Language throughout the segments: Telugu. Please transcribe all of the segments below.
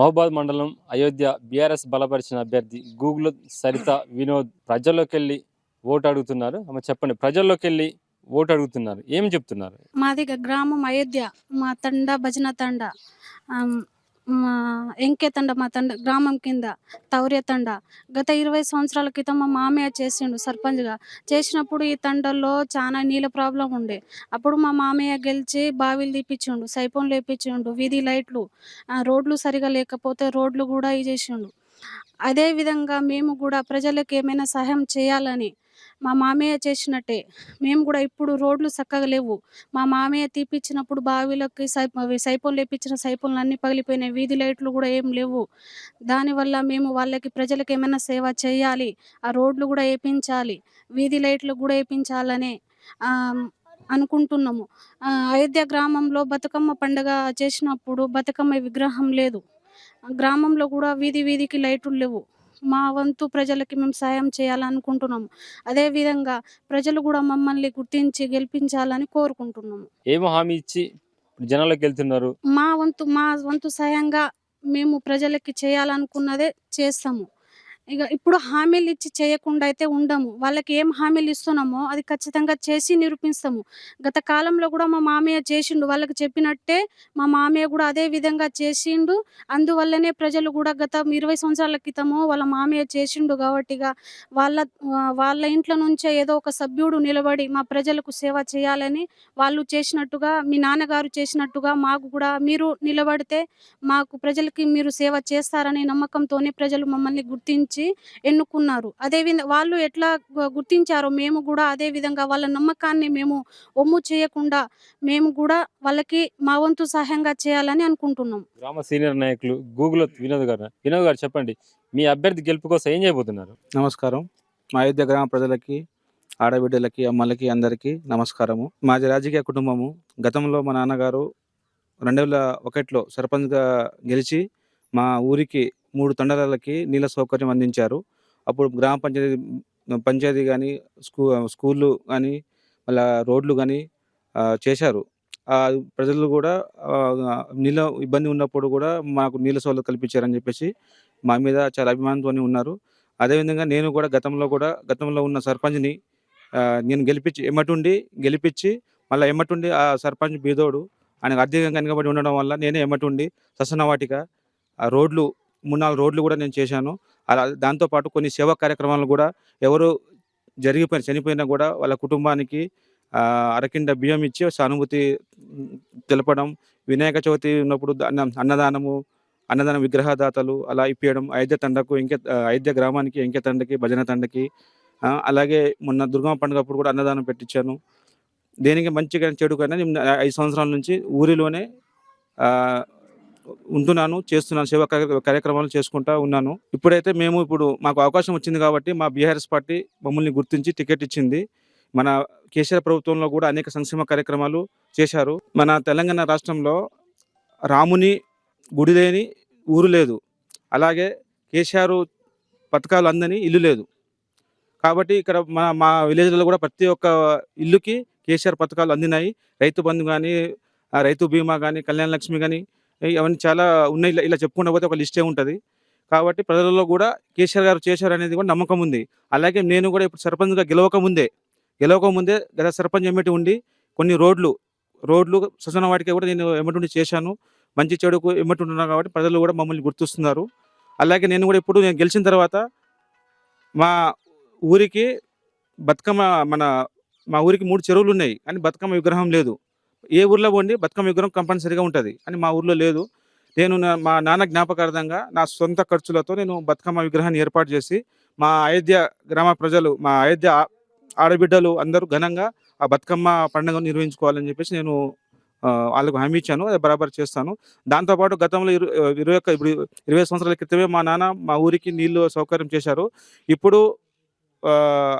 మహబాద్ మండలం అయోధ్య బీఆర్ఎస్ బలపరిచిన అభ్యర్థి గూగుల్ సరిత వినోద్ ప్రజల్లోకి వెళ్ళి ఓటు అడుగుతున్నారు ఆమె చెప్పండి ప్రజల్లోకి వెళ్ళి ఓటు అడుగుతున్నారు ఏమి చెప్తున్నారు? మాది దగ్గర గ్రామం అయోధ్య మా తండ భజన తండ. మా ఎంకే తండ మా తండ గ్రామం కింద తౌర్య తండ. గత ఇరవై సంవత్సరాల క్రితం మా మామయ్య చేసిండు సర్పంచ్గా. చేసినప్పుడు ఈ తండల్లో చాలా నీళ్ళ ప్రాబ్లం ఉండే. అప్పుడు మా మామయ్య గెలిచి బావిలు తీపిచ్చిండు సైపోన్లు వేపించిండు వీధి లైట్లు రోడ్లు సరిగా లేకపోతే రోడ్లు కూడా ఇది చేసిండు అదే విధంగా మేము కూడా ప్రజలకు ఏమైనా సహాయం చేయాలని మా మామయ్య చేసినట్టే. మేము కూడా ఇప్పుడు రోడ్లు చక్కగా లేవు. మా మామయ్య తీపిచ్చినప్పుడు బావిలకి సై అవి సైపోన్లు వేపించిన సైపోన్లు అన్నీ పగిలిపోయినాయి. వీధి లైట్లు కూడా ఏం లేవు. దానివల్ల మేము వాళ్ళకి ప్రజలకు ఏమైనా సేవ చేయాలి ఆ రోడ్లు కూడా వేయించాలి వీధి లైట్లు కూడా వేయించాలని అనుకుంటున్నాము. అయోధ్య గ్రామంలో బతుకమ్మ పండుగ చేసినప్పుడు బతుకమ్మ విగ్రహం లేదు. గ్రామంలో కూడా వీధి వీధికి లైట్లు లేవు. మా వంతు ప్రజలకి మేము సాయం చేయాలనుకుంటున్నాము. అదే విధంగా ప్రజలు కూడా మమ్మల్ని గుర్తించి గెలిపించాలని కోరుకుంటున్నాము. ఏమో హామీ ఇచ్చి జనాల్లోకి వెళ్తున్నారు? మా వంతు మా వంతు సాయంగా మేము ప్రజలకి చేయాలనుకున్నదే చేస్తాము. ఇక ఇప్పుడు హామీలు ఇచ్చి చేయకుండా అయితే ఉండము. వాళ్ళకి ఏం హామీలు ఇస్తున్నామో అది ఖచ్చితంగా చేసి నిరూపిస్తాము. గత కాలంలో కూడా మా మామయ్య చేసిండు. వాళ్ళకి చెప్పినట్టే మా మామయ్య కూడా అదే విధంగా చేసిండు. అందువల్లనే ప్రజలు కూడా గత ఇరవై సంవత్సరాల క్రితము వాళ్ళ మామయ్య చేసిండు కాబట్టి వాళ్ళ వాళ్ళ ఇంట్లో నుంచే ఏదో ఒక సభ్యుడు నిలబడి మా ప్రజలకు సేవ చేయాలని వాళ్ళు చేసినట్టుగా మీ నాన్నగారు చేసినట్టుగా మాకు కూడా మీరు నిలబడితే మాకు ప్రజలకి మీరు సేవ చేస్తారనే నమ్మకంతోనే ప్రజలు మమ్మల్ని గుర్తించి ఎన్నుకున్నారు. అదే విధంగా వాళ్ళు ఎట్లా గుర్తించారో మేము కూడా అదే విధంగా వాళ్ళ నమ్మకాన్ని మేము ఒమ్ము చేయకుండా మేము కూడా వాళ్ళకి మా వంతు సహాయంగా చేయాలని అనుకుంటున్నాం. గ్రామ సీనియర్ నాయకులు గూగుల్ వినోద్ గారు వినోద్ గారు చెప్పండి. మీ అభ్యర్థి గెలుపు కోసం ఏం చేయబోతున్నారు? నమస్కారం. మా అయోధ్య గ్రామ ప్రజలకి ఆడబిడ్డలకి అమ్మలకి అందరికీ నమస్కారము. మాది రాజకీయ కుటుంబము. గతంలో మా నాన్నగారు రెండు వేల ఒకటిలో సర్పంచ్గా గెలిచి మా ఊరికి మూడు తండాలకి నీళ్ళ సౌకర్యం అందించారు. అప్పుడు గ్రామ పంచాయతీ పంచాయతీ కానీ స్కూ స్కూళ్ళు కానీ మళ్ళీ రోడ్లు కానీ చేశారు. ప్రజలు కూడా నీళ్ళ ఇబ్బంది ఉన్నప్పుడు కూడా మాకు నీళ్ళ సౌలభ్యం కల్పించారని చెప్పేసి మా మీద చాలా అభిమానంతో ఉన్నారు. అదేవిధంగా నేను కూడా గతంలో కూడా గతంలో ఉన్న సర్పంచ్ని నేను గెలిపించి ఎమ్మటుండి గెలిపించి మళ్ళీ ఎమ్మటుండి ఆ సర్పంచ్ బీదోడు ఆయనకు ఆర్థికంగా వెనుకబడి ఉండడం వల్ల నేనే ఎమ్మటుండి ససనవాటిక ఆ రోడ్లు మూడు నాలుగు రోడ్లు కూడా నేను చేశాను. అలా దాంతోపాటు కొన్ని సేవా కార్యక్రమాలు కూడా ఎవరు జరిగిపోయిన చనిపోయినా కూడా వాళ్ళ కుటుంబానికి అరకిండ బియ్యం ఇచ్చి సానుభూతి తెలపడం వినాయక చవితి ఉన్నప్పుడు అన్న అన్నదానము అన్నదాన విగ్రహదాతలు అలా ఇప్పించడం అయోధ్య తండకు ఇంకే అయోధ్య గ్రామానికి ఇంకే తండకి భజన తండకి అలాగే మొన్న దుర్గమ్మ పండుగ అప్పుడు కూడా అన్నదానం పెట్టించాను దేనికి మంచిగా చెడుకైనా నేను ఐదు సంవత్సరాల నుంచి ఊరిలోనే ఉంటున్నాను చేస్తున్నాను సేవా కార్యక్రమాలు చేసుకుంటా ఉన్నాను. ఇప్పుడైతే మేము ఇప్పుడు మాకు అవకాశం వచ్చింది కాబట్టి మా బీఆర్ఎస్ పార్టీ మమ్మల్ని గుర్తించి టికెట్ ఇచ్చింది. మన కేసీఆర్ ప్రభుత్వంలో కూడా అనేక సంక్షేమ కార్యక్రమాలు చేశారు. మన తెలంగాణ రాష్ట్రంలో రాముని గుడి లేని ఊరు లేదు. అలాగే కేసీఆర్ పథకాలు అందని ఇల్లు లేదు. కాబట్టి ఇక్కడ మన మా విలేజ్లో కూడా ప్రతి ఒక్క ఇల్లుకి కేసీఆర్ పథకాలు అందినాయి. రైతు బంధు కానీ రైతు బీమా కానీ కళ్యాణ లక్ష్మి కానీ అవన్నీ చాలా ఉన్నాయి. ఇలా ఇలా చెప్పుకుంటూ పోతే ఒక లిస్టే ఉంటుంది. కాబట్టి ప్రజలలో కూడా కేసీఆర్ గారు చేశారు అనేది కూడా నమ్మకం ఉంది. అలాగే నేను కూడా ఇప్పుడు సర్పంచ్గా గెలవక ముందే గెలవక ముందే గత సర్పంచ్ ఎమ్మెటి ఉండి కొన్ని రోడ్లు రోడ్లు ససన వాటికి కూడా నేను ఎమ్మటి చేశాను. మంచి చెడుకు ఎమ్మటి ఉంటున్నాను కాబట్టి ప్రజలు కూడా మమ్మల్ని గుర్తిస్తున్నారు. అలాగే నేను కూడా ఇప్పుడు నేను గెలిచిన తర్వాత మా ఊరికి బతుకమ్మ మన మా ఊరికి మూడు చెరువులు ఉన్నాయి. కానీ బతుకమ్మ విగ్రహం లేదు. ఏ ఊర్లో పోండి బతుకమ్మ విగ్రహం కంపల్సరీగా ఉంటుంది. అని మా ఊర్లో లేదు. నేను నా- మా నాన్న జ్ఞాపకార్థంగా నా సొంత ఖర్చులతో నేను బతుకమ్మ విగ్రహాన్ని ఏర్పాటు చేసి మా అయోధ్య గ్రామ ప్రజలు మా అయోధ్య ఆడబిడ్డలు అందరూ ఘనంగా ఆ బతుకమ్మ పండుగను నిర్వహించుకోవాలని చెప్పేసి నేను వాళ్ళకు హామీ ఇచ్చాను. అది బరాబర్ చేస్తాను. దాంతోపాటు గతంలో ఇరు ఇరవై ఒక్క ఇప్పుడు ఇరవై సంవత్సరాల క్రితమే మా నాన్న మా ఊరికి నీళ్ళు సౌకర్యం చేశారు. ఇప్పుడు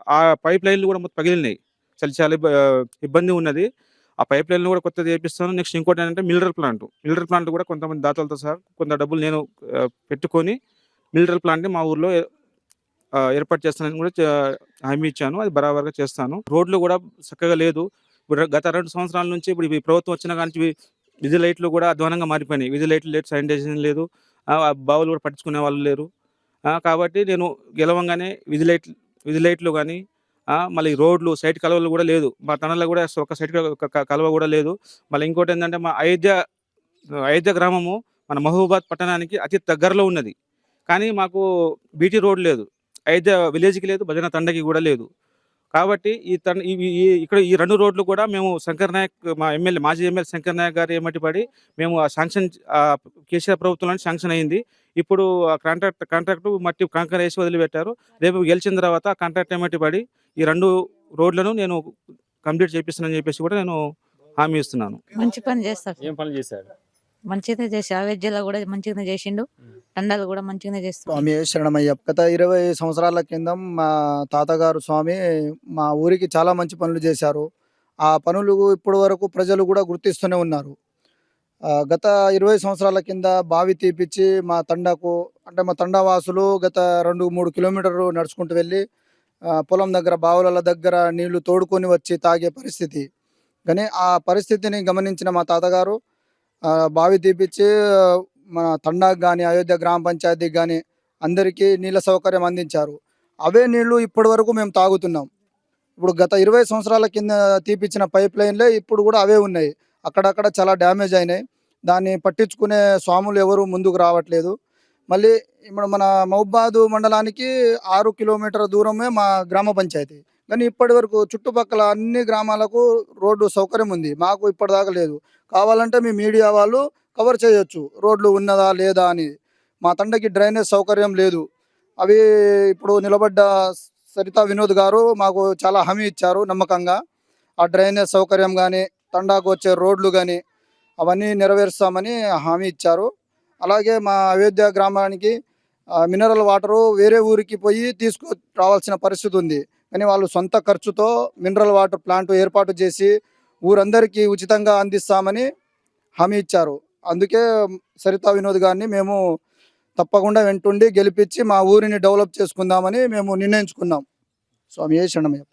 ఆ, పైప్ లైన్లు కూడా మొత్తం పగిలినాయి. చాలా చాలా ఇబ్బ- ఇబ్బంది ఉన్నది. ఆ పైప్ లైన్ కూడా కొత్తది చేపిస్తాను. నెక్స్ట్ ఇంకోటి ఏంటంటే మినరల్ ప్లాంట్. మినరల్ ప్లాంట్ కూడా కొంతమంది దాతలతో సార్ కొంత డబ్బులు నేను పెట్టుకొని మినరల్ ప్లాంట్ని మా ఊర్లో ఏర్పాటు చేస్తానని కూడా హామీ ఇచ్చాను. అది బరాబర్గా చేస్తాను. రోడ్లు కూడా చక్కగా లేదు. ఇప్పుడు గత రెండు సంవత్సరాల నుంచి ఇప్పుడు ఈ ప్రభుత్వం వచ్చిన కానీ విధి లైట్లు కూడా అధ్వానంగా మారిపోయినాయి. విధి లైట్లు లేదు శానిటైజేషన్ లేదు. ఆ బావులు కూడా పట్టించుకునే వాళ్ళు లేరు. కాబట్టి నేను గెలవంగానే విధి లైట్ విధి లైట్లు కానీ మళ్ళీ రోడ్లు సైట్ కలవలు కూడా లేదు. మా తనలో కూడా ఒక సైట్ కలవ కూడా లేదు. మళ్ళీ ఇంకోటి ఏంటంటే మా అయోధ్య అయోధ్య గ్రామము మన మహబూబాద్ పట్టణానికి అతి దగ్గరలో ఉన్నది. కానీ మాకు బీటీ రోడ్ లేదు. అయోధ్య విలేజ్కి లేదు భజన తండకి కూడా లేదు. కాబట్టి ఈ తండ ఈ- ఇక్కడ ఈ రెండు రోడ్లు కూడా మేము శంకర్ నాయక్ మా ఎమ్మెల్యే మాజీ ఎమ్మెల్యే శంకర్ నాయక్ గారు ఏమటి పడి మేము ఆ శాంక్షన్ కేసీఆర్ ప్రభుత్వంలో శాంక్షన్ అయింది. ఇప్పుడు ఆ కాంట్రాక్ట్ కాంట్రాక్ట్ మట్టి కంకర వేసి వదిలిపెట్టారు. రేపు గెలిచిన తర్వాత ఆ కాంట్రాక్ట్ ఏమటి పడి ఈ రెండు రోడ్లను నేను కంప్లీట్ చేపిస్తానని చెప్పేసి కూడా నేను హామీ ఇస్తున్నాను. మంచి పని చేస్తారు ఏం పనులు చేశాడు? మంచిగానే చేసి అవేద్యలో కూడా మంచిగానే చేసిండు. తండాలు కూడా మంచిగానే చేస్తారు స్వామి శరణమయ్య గత ఇరవై సంవత్సరాల కింద మా తాతగారు స్వామి మా ఊరికి చాలా మంచి పనులు చేశారు. ఆ పనులు ఇప్పటి వరకు ప్రజలు కూడా గుర్తిస్తూనే ఉన్నారు. గత ఇరవై సంవత్సరాల కింద బావి తీపిచ్చి మా తండాకు అంటే మా తండా వాసులు గత రెండు మూడు కిలోమీటర్లు నడుచుకుంటూ వెళ్ళి పొలం దగ్గర బావుల దగ్గర నీళ్ళు తోడుకొని వచ్చి తాగే పరిస్థితి. కానీ ఆ పరిస్థితిని గమనించిన మా తాతగారు బావి తీపిచ్చి మన తండాకు కానీ అయోధ్య గ్రామ పంచాయతీకి కానీ అందరికీ నీళ్ళ సౌకర్యం అందించారు. అవే నీళ్ళు ఇప్పటి వరకు మేము తాగుతున్నాం. ఇప్పుడు గత ఇరవై సంవత్సరాల కింద తీపిచ్చిన పైప్ లైన్లే ఇప్పుడు కూడా అవే ఉన్నాయి. అక్కడక్కడ చాలా డ్యామేజ్ అయినాయి. దాన్ని పట్టించుకునే స్వాములు ఎవరు ముందుకు రావట్లేదు. మళ్ళీ ఇప్పుడు మన మహబాదు మండలానికి ఆరు కిలోమీటర్ దూరమే మా గ్రామ పంచాయతీ. కానీ ఇప్పటి వరకు చుట్టుపక్కల అన్ని గ్రామాలకు రోడ్డు సౌకర్యం ఉంది. మాకు ఇప్పటిదాకా లేదు. కావాలంటే మీ మీడియా వాళ్ళు కవర్ చేయొచ్చు. రోడ్లు ఉన్నదా లేదా అని. మా తండకి డ్రైనేజ్ సౌకర్యం లేదు. అవి ఇప్పుడు నిలబడ్డ సరితా వినోద్ గారు మాకు చాలా హామీ ఇచ్చారు నమ్మకంగా. ఆ డ్రైనేజ్ సౌకర్యం కానీ తండాకు వచ్చే రోడ్లు కానీ అవన్నీ నెరవేరుస్తామని హామీ ఇచ్చారు. అలాగే మా అయోధ్య గ్రామానికి మినరల్ వాటరు వేరే ఊరికి పోయి తీసుకు రావాల్సిన పరిస్థితి ఉంది. కానీ వాళ్ళు సొంత ఖర్చుతో మినరల్ వాటర్ ప్లాంట్ ఏర్పాటు చేసి ఊరందరికీ ఉచితంగా అందిస్తామని హామీ ఇచ్చారు. అందుకే సరితా వినోద్ గారిని మేము తప్పకుండా వెంటుండి గెలిపించి మా ఊరిని డెవలప్ చేసుకుందామని మేము నిర్ణయించుకున్నాం. స్వామి ఏ శరణమయ్య.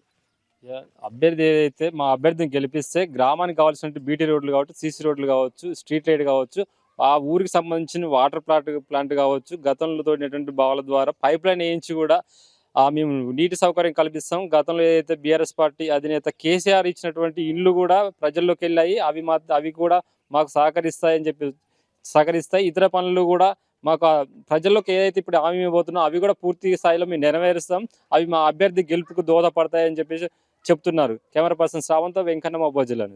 అభ్యర్థి ఏదైతే మా అభ్యర్థిని గెలిపిస్తే గ్రామానికి కావాల్సిన బీటీ రోడ్లు కావచ్చు సీసీ రోడ్లు కావచ్చు స్ట్రీట్ లైట్ కావచ్చు ఆ ఊరికి సంబంధించిన వాటర్ ప్లాంట్ ప్లాంట్ కావచ్చు గతంలో తోడినటువంటి బావుల ద్వారా పైప్ లైన్ వేయించి కూడా మేము నీటి సౌకర్యం కల్పిస్తాం. గతంలో ఏదైతే బీఆర్ఎస్ పార్టీ అధినేత కేసీఆర్ ఇచ్చినటువంటి ఇల్లు కూడా ప్రజల్లోకి వెళ్ళాయి. అవి మా అవి కూడా మాకు సహకరిస్తాయని చెప్పి సహకరిస్తాయి. ఇతర పనులు కూడా మాకు ప్రజల్లోకి ఏదైతే ఇప్పుడు హామీ ఇవ్వబోతున్నాం అవి కూడా పూర్తి స్థాయిలో మేము నెరవేరుస్తాం. అవి మా అభ్యర్థి గెలుపుకు దోహదపడతాయని చెప్పేసి చెప్తున్నారు. కెమెరా పర్సన్ శ్రావంతో వెంకన్న మోబా జిల్లా